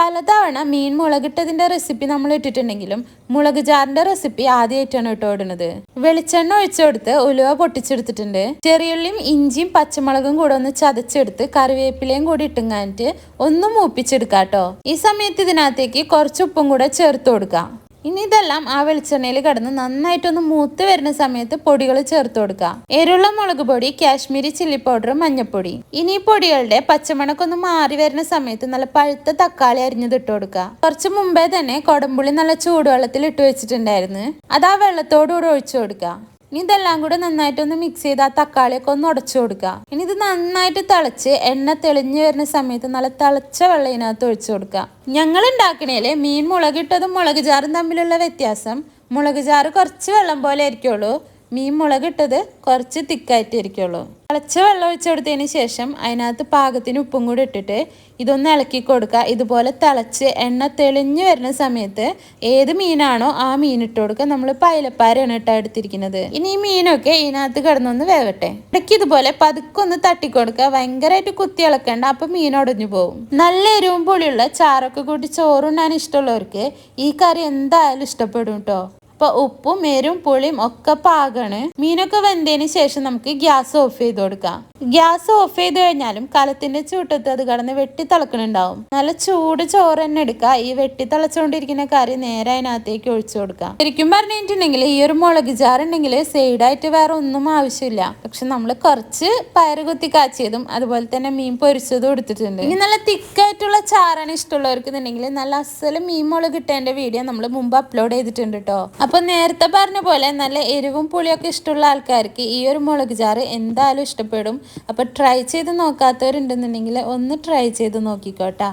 പലതവണ മീൻ മുളകിട്ടതിന്റെ റെസിപ്പി നമ്മൾ ഇട്ടിട്ടുണ്ടെങ്കിലും മുളക് ജാറിന്റെ റെസിപ്പി ആദ്യമായിട്ടാണ് കേട്ടോ ഇടുന്നത്. വെളിച്ചെണ്ണ ഒഴിച്ചെടുത്ത് ഉലുവ പൊട്ടിച്ചെടുത്തിട്ടുണ്ട്. ചെറിയുള്ളിയും ഇഞ്ചിയും പച്ചമുളകും കൂടെ ഒന്ന് ചതച്ചെടുത്ത് കറിവേപ്പിലയും കൂടി ഇട്ടുങ്ങാനിട്ട് ഒന്ന് മൂപ്പിച്ചെടുക്കാം കേട്ടോ ഈ സമയത്ത് ഇതിനകത്തേക്ക് കുറച്ച് ഉപ്പും കൂടെ ചേർത്ത് കൊടുക്കാം. ഇനി ഇതെല്ലാം ആ വെളിച്ചെണ്ണയിൽ കിടന്ന് നന്നായിട്ടൊന്ന് മൂത്ത് വരുന്ന സമയത്ത് പൊടികൾ ചേർത്ത് കൊടുക്കുക. എരുള്ള മുളക് പൊടി കാശ്മീരി ചില്ലി പൗഡർ മഞ്ഞൾപ്പൊടി. ഇനി ഈ പൊടികളുടെ പച്ചമണക്കൊന്ന് മാറി വരുന്ന സമയത്ത് നല്ല പഴുത്ത തക്കാളി അരിഞ്ഞത് ഇട്ട് കൊടുക്കുക. കുറച്ച് മുമ്പേ തന്നെ കൊടമ്പുളി നല്ല ചൂടുവെള്ളത്തിൽ ഇട്ട് വെച്ചിട്ടുണ്ടായിരുന്നു. അത് ആ വെള്ളത്തോടുകൂടെ ഒഴിച്ചു കൊടുക്കുക. ഇനി ഇതെല്ലാം കൂടെ നന്നായിട്ടൊന്ന് മിക്സ് ചെയ്ത് ആ തക്കാളിയൊക്കെ ഒന്ന് ഉടച്ചു കൊടുക്കുക. ഇനി ഇത് നന്നായിട്ട് തിളച്ച് എണ്ണ തെളിഞ്ഞു വരുന്ന സമയത്ത് നല്ല തിളച്ച വെള്ളം ഇതിനകത്ത് ഒഴിച്ചു കൊടുക്കുക. ഞങ്ങൾ ഉണ്ടാക്കണേൽ മീൻ മുളകിട്ടതും മുളക് ചാറും തമ്മിലുള്ള വ്യത്യാസം മുളക് ചാറ് കുറച്ച് വെള്ളം പോലെ ആയിരിക്കുള്ളൂ. മീൻ മുളകിട്ടത് കുറച്ച് തിക്കായിട്ട് ഇരിക്കുള്ളൂ തിളച്ച വെള്ളം ഒഴിച്ചെടുത്തതിന് ശേഷം അതിനകത്ത് പാകത്തിന് ഉപ്പും കൂടി ഇട്ടിട്ട് ഇതൊന്ന് ഇളക്കി കൊടുക്കുക. ഇതുപോലെ തിളച്ച് എണ്ണ തെളിഞ്ഞു വരുന്ന സമയത്ത് ഏത് മീനാണോ ആ മീൻ ഇട്ട് കൊടുക്കുക. നമ്മൾ പൈലപ്പാരയാണ് ഇട്ടാ എടുത്തിരിക്കുന്നത്. ഇനി ഈ മീനൊക്കെ ഇതിനകത്ത് കിടന്നൊന്ന് വേവട്ടെ. ഇടയ്ക്ക് ഇതുപോലെ പതുക്കൊന്ന് തട്ടിക്കൊടുക്കുക ഭയങ്കരമായിട്ട് കുത്തി ഇളക്കണ്ട. അപ്പം മീൻ ഒടഞ്ഞു പോകും. നല്ല എരിവും പുളിയുള്ള ചാറൊക്കെ കൂട്ടി ചോറുണ്ണാൻ ഇഷ്ടമുള്ളവർക്ക് ഈ കറി എന്തായാലും ഇഷ്ടപ്പെടും കേട്ടോ. അപ്പൊ ഉപ്പും എരും പുളിയും ഒക്കെ പാകാണ്. മീനൊക്കെ വെന്തതിന് ശേഷം നമുക്ക് ഗ്യാസ് ഓഫ് ചെയ്ത് കൊടുക്കാം. ഗ്യാസ് ഓഫ് ചെയ്ത് കഴിഞ്ഞാലും കലത്തിന്റെ ചൂട്ടത്ത് അത് കടന്ന് വെട്ടി തിളക്കണുണ്ടാവും. നല്ല ചൂട് ചോറ് തന്നെ എടുക്കുക. ഈ വെട്ടി തിളച്ചുകൊണ്ടിരിക്കുന്ന കറി നേരെ അതിനകത്തേക്ക് ഒഴിച്ചു കൊടുക്കാം ശരിക്കും പറഞ്ഞിട്ടുണ്ടെങ്കിൽ ഈ ഒരു മുളക് ജാറുണ്ടെങ്കിൽ സൈഡായിട്ട് വേറെ ഒന്നും ആവശ്യമില്ല. പക്ഷെ നമ്മൾ കുറച്ച് പയറ് കുത്തി കാച്ചിയതും അതുപോലെ തന്നെ മീൻ പൊരിച്ചതും എടുത്തിട്ടുണ്ട്. ഇനി നല്ല തിക്കായിട്ടുള്ള ചാറാണ് ഇഷ്ടമുള്ളവർക്ക് എന്നുണ്ടെങ്കിൽ നല്ല അസൽ മീൻ മുളക് ഇട്ടതിന്റെ വീഡിയോ നമ്മൾ മുമ്പ് അപ്ലോഡ് ചെയ്തിട്ടുണ്ട് കേട്ടോ അപ്പൊ നേരത്തെ പറഞ്ഞ പോലെ നല്ല എരിവും പുളിയൊക്കെ ഇഷ്ടമുള്ള ആൾക്കാർക്ക് ഈ ഒരു മുളക് ചാറ് എന്തായാലും ഇഷ്ടപ്പെടും. അപ്പോൾ ട്രൈ ചെയ്ത് നോക്കാത്തവരുണ്ടെന്നുണ്ടെങ്കിൽ ഒന്ന് ട്രൈ ചെയ്ത് നോക്കിക്കോട്ടാ.